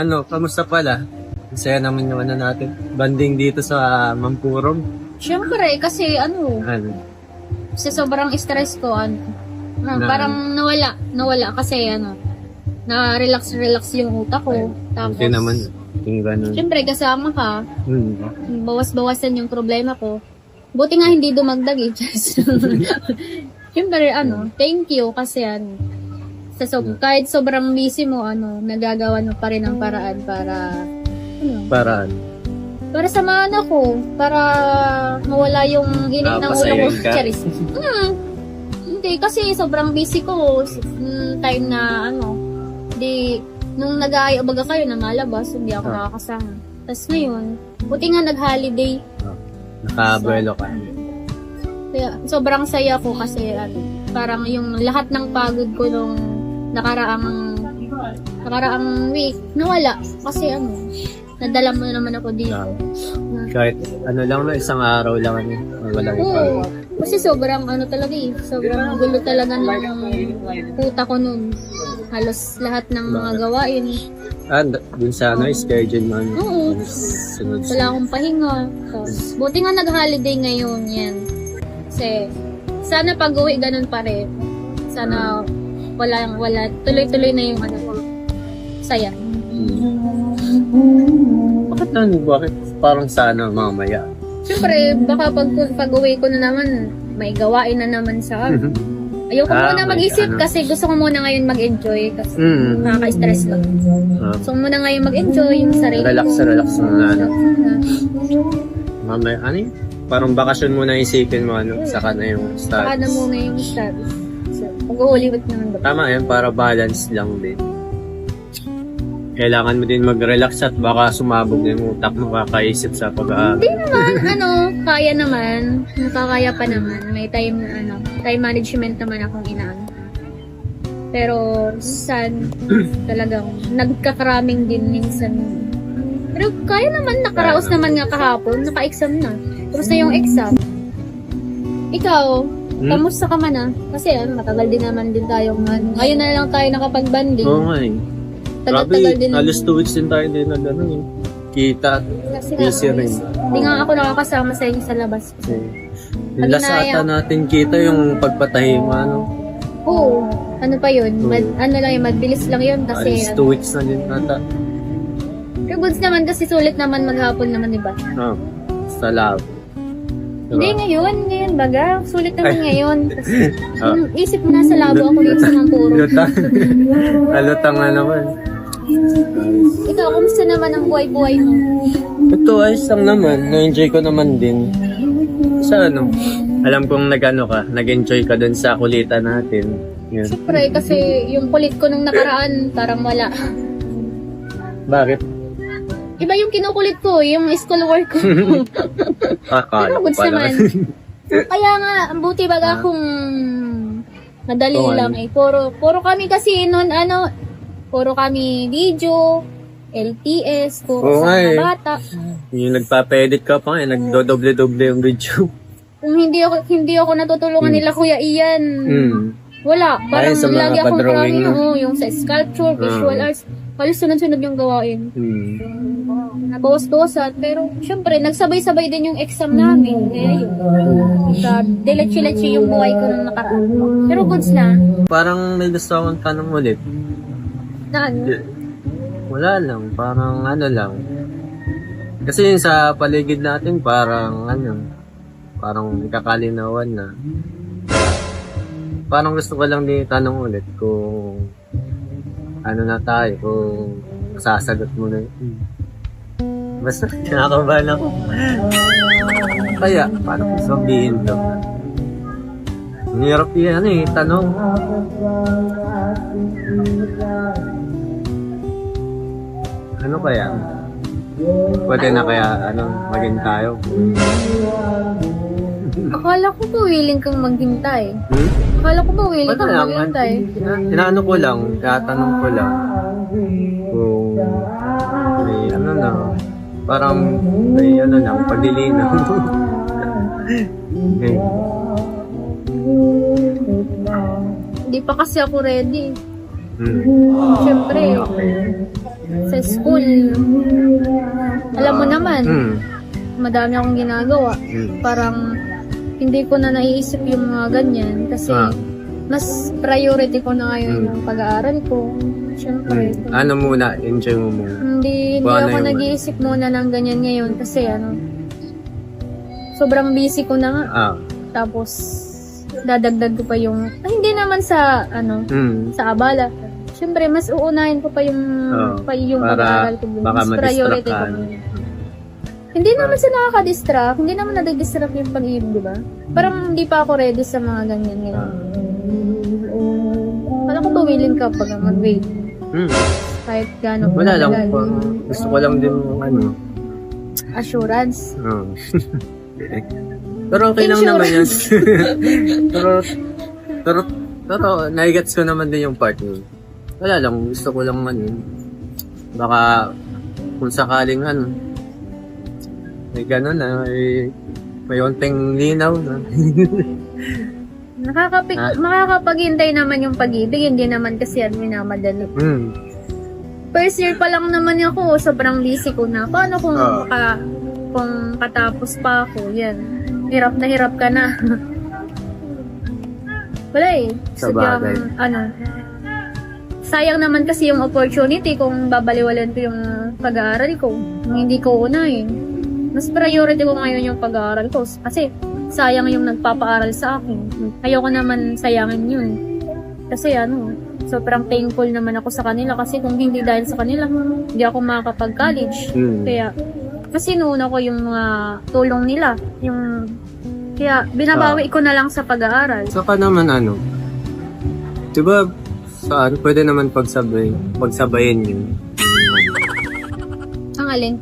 Ano, kamusta pala? Masaya naman yung ano natin. Banding dito sa Mampurong. Siyempre, kasi ano, Ano? sa sobrang stress ko, ano, na, Na- parang nawala, nawala kasi ano, na relax relax yung utak ko. Tapos, Hindi naman. Yung ganun. siyempre kasama ka, Hmm. bawas-bawasan yung problema ko. Buti nga hindi dumagdag eh. siyempre, ano, thank you kasi ano, sa so, kahit sobrang busy mo, ano, nagagawa mo pa rin ang paraan para, ano, Para para samahan ako, para mawala yung init Ah, ng ulo ko. ka? Charis. Hmm. Hindi, kasi sobrang busy ko. Mm, time na, ano, di, nung nag-aayabaga kayo na malabas, hindi ako Ah. nakakasama. Tapos ngayon, buti nga nag-holiday. nakabuelo ka. Kaya sobrang saya ko kasi ano, parang yung lahat ng pagod ko nung nakaraang nakaraang week, nawala. Kasi ano, nadala mo naman ako dito. Ah. Kahit ano lang na, isang araw lang ano. Walang Oo. Kasi sobrang ano talaga eh. Sobrang gulo talaga ng puta ko nun. Halos lahat ng mga gawain. Ah, dun sa ano, schedule mo. ano, Oo. Sunod Wala akong pahinga. Tapos, buti nga nag-holiday ngayon yan. Kasi, sana pag-uwi ganun pa rin. Sana wala, wala, tuloy-tuloy na yung ano ko. Saya. Bakit ano? Bakit parang sana mamaya? Siyempre, baka pag, pag-uwi ko na naman, may gawain na naman sa akin. Ayoko Ah, muna mag-isip ano. kasi gusto ko muna ngayon mag-enjoy kasi Hmm. nakaka-stress lang. Ah, ko muna ngayon mag-enjoy yung sarili. relax, ko. relax muna. Ano. Na- Mamaya, ano yun? Parang bakasyon muna isipin mo, ano, saka na yung Saka na status. muna yung status. Pag-uhuliwat naman ba? Tama yan, para balance lang din. Kailangan mo din mag-relax at baka sumabog yung utak mo kakaisip sa pag-aaral. Hindi naman, ano, kaya naman. Nakakaya pa naman. May time na, ano, time management naman akong inaano. Pero, san, talagang, nagkakaraming din minsan. Pero kaya naman, nakaraos naman nga kahapon, naka-exam na. Tapos na yung exam. Ikaw, Hmm? kamusta ka man ah? Kasi ano, matagal din naman din tayong, ano, ngayon na lang tayo nakapag-banding. Oo nga eh. Grabe, Tagal-tagal din. halos two weeks din tayo din nag ano eh. Kita. Kasi busy nga, rin. Hindi nga ako nakakasama sa inyo sa labas. Kasi, yung last ata natin kita yung pagpatahi mo, ano. Oo. Ano pa yun? Oo. Mad, ano lang yun, mabilis lang yun kasi... Halos ano, two weeks na din ata. Pero goods naman kasi sulit naman maghapon naman, di ba? Ah, sa lab. Hindi ngayon, ngayon baga. Sulit naman ngayon. Kasi, Ah. yung isip mo nasa labo ako dito sa Mampuro. Lutang. Alutang na naman. Ikaw, kumusta naman ang buhay-buhay mo? Ito ayos lang naman. Na-enjoy ko naman din. Sa ano, alam kong nag-ano ka, nag-enjoy ka dun sa kulitan natin. Yun. Siyempre, kasi yung kulit ko nung nakaraan, parang wala. Bakit? Iba yung kinukulit ko, yung school work ko. Akala Pero ko goods naman. Kaya nga, ang buti baga kung madali Oo, lang eh. Puro, puro kami kasi noon ano, puro kami video, LTS, puro Oo sa mga eh. bata. yung nagpapa-edit ka pa eh, nagdo-doble-doble yung video. Kung hindi ako hindi ako natutulungan Hmm. nila Kuya Ian, Hmm. wala. Parang mga lagi akong marami, no? yung sa sculpture, visual Ah. arts. Halos sunod-sunod yung gawain. Hmm. Nabawas-bawasan. Pero, syempre, nagsabay-sabay din yung exam namin. Kaya yun. Diletsi-letsi yung buhay ko nung nakaraan. Pero goods na. Parang may gusto akong tanong ulit. Na ano? Wala lang, parang ano lang. Kasi yun sa paligid natin, parang ano, parang kakalinawan na. Parang gusto ko lang din tanong ulit kung ano na tayo, kung sasagot mo na yun. Basta, kinakabahan ako. Kaya, paano ko sabihin to? Ang hirap yan eh, tanong. Ano kaya? Pwede na kaya, ano, maging tayo? Akala ko ba willing kang maghintay? Hmm? Akala ko ba willing kang lang. maghintay? Ina- Inaano ko lang, tatanong ko lang. Kung may ano na, parang may ano lang, paglilinaw. okay. Hindi pa kasi ako ready. Hmm. Siyempre, Okay. sa school, alam mo naman, Hmm. madami akong ginagawa. Hmm. Parang hindi ko na naiisip yung mga ganyan kasi Ah. mas priority ko na ngayon Hmm. yung pag-aaral ko. Siyempre, Hmm. Ano muna, enjoy mo muna. hindi, hindi ako yung- nag-iisip muna ng ganyan ngayon kasi ano, sobrang busy ko na nga. Ah. Tapos, dadagdag ko pa yung, ay, hindi naman sa, ano, Hmm. sa abala. Siyempre, mas uunahin ko pa yung, Oo. pa yung pag-aaral ko. baka Mas priority ko. ano. Hindi naman sa nakaka-distract. Hindi naman nadidistract yung pag-ibig, di ba? Parang hindi pa ako ready sa mga ganyan ngayon. Ah. Kala ko tumilin ka pag mag-wait. Hmm. Kahit gano'n. Wala lang po. Gusto ko lang din yung ano. Assurance. Oh. pero okay lang naman yan. pero, pero, pero, naigats ko naman din yung part yun. Wala lang, gusto ko lang ano. Baka, kung sakaling ano, may gano'n na, may, may onting linaw na. Nakakapig, Ah. makakapaghintay naman yung pag-ibig. Hindi naman kasi yan minamadali. hmm. First year pa lang naman ako, sobrang busy ko na. Paano kung, Oo. ka, kung katapos pa ako, yan. Hirap na hirap ka na. Wala eh. Sa bagay. ano, sayang naman kasi yung opportunity kung babaliwalan ko yung pag-aaral ko. Hindi ko unahin. Mas priority ko ngayon yung pag-aaral ko. Kasi sayang yung nagpapaaral sa akin. Ayoko naman sayangin yun. Kasi ano, sobrang thankful naman ako sa kanila kasi kung hindi dahil sa kanila, hindi ako makakapag-college. Hmm. Kaya, kasi nuuna ko yung mga tulong nila. Yung, kaya binabawi ko na lang sa pag-aaral. Saka naman ano, di ba, saan, pwede naman pagsabay, pagsabayin yun. Ang alin?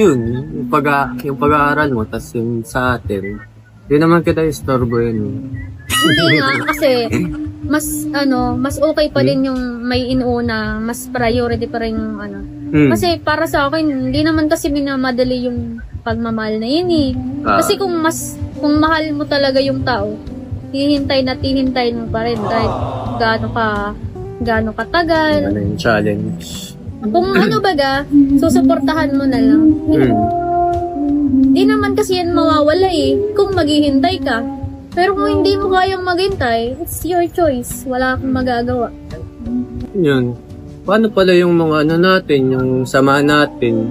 Yun, yung, pag yung pag-aaral mo, tas yung sa atin, di naman kita istorbo yun. Hindi nga, kasi mas ano, mas okay pa din yung may inuuna, mas priority pa rin yung ano. Hmm. Kasi para sa akin, hindi naman kasi minamadali yung pagmamahal na yun eh. Ah. Kasi kung mas, kung mahal mo talaga yung tao, hihintay na hihintay mo pa rin kahit gaano ka, gaano katagal. ano yung challenge. Kung ano baga, susuportahan mo na lang. Di naman kasi yan mawawala eh, kung maghihintay ka. Pero kung hindi mo kayang maghintay, it's your choice. Wala akong magagawa. Yun. Paano pala yung mga ano natin, yung sama natin,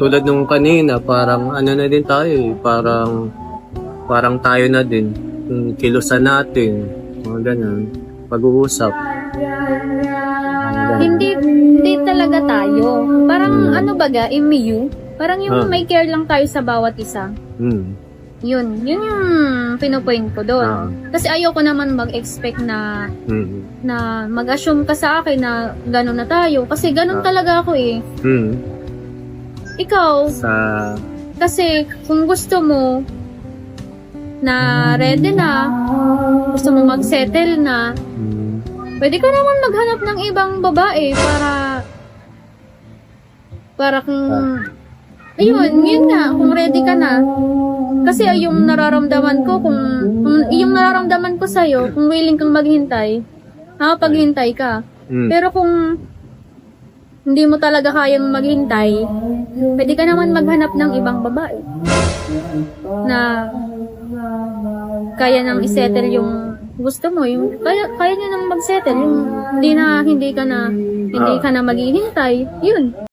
tulad nung kanina, parang ano na din tayo eh, parang, parang tayo na din, yung kilusan natin, mga ganun, pag-uusap. Hindi, talaga tayo. Parang Hmm. ano baga, immune. Parang yung Ah. may care lang tayo sa bawat isa. Hmm. Yun, yun yung pinupoint ko doon. Ah. Kasi ayoko naman mag-expect na Hmm. na mag-assume ka sa akin na gano'n na tayo. Kasi gano'n Ah. talaga ako eh. Hmm. Ikaw, Sa, kasi kung gusto mo na ready na, gusto mo mag-settle na, hmm. Pwede ka naman maghanap ng ibang babae para para kung ayun, yun nga, kung ready ka na. Kasi ay, yung nararamdaman ko, kung, kung yung nararamdaman ko sa'yo, kung willing kang maghintay, paghintay ka. Hmm. Pero kung hindi mo talaga kayang maghintay, pwede ka naman maghanap ng ibang babae na kaya nang isettle yung gusto mo, yung kaya kaya niya nang magsettle, yung hindi na hindi ka na hindi ka na maghihintay. Yun.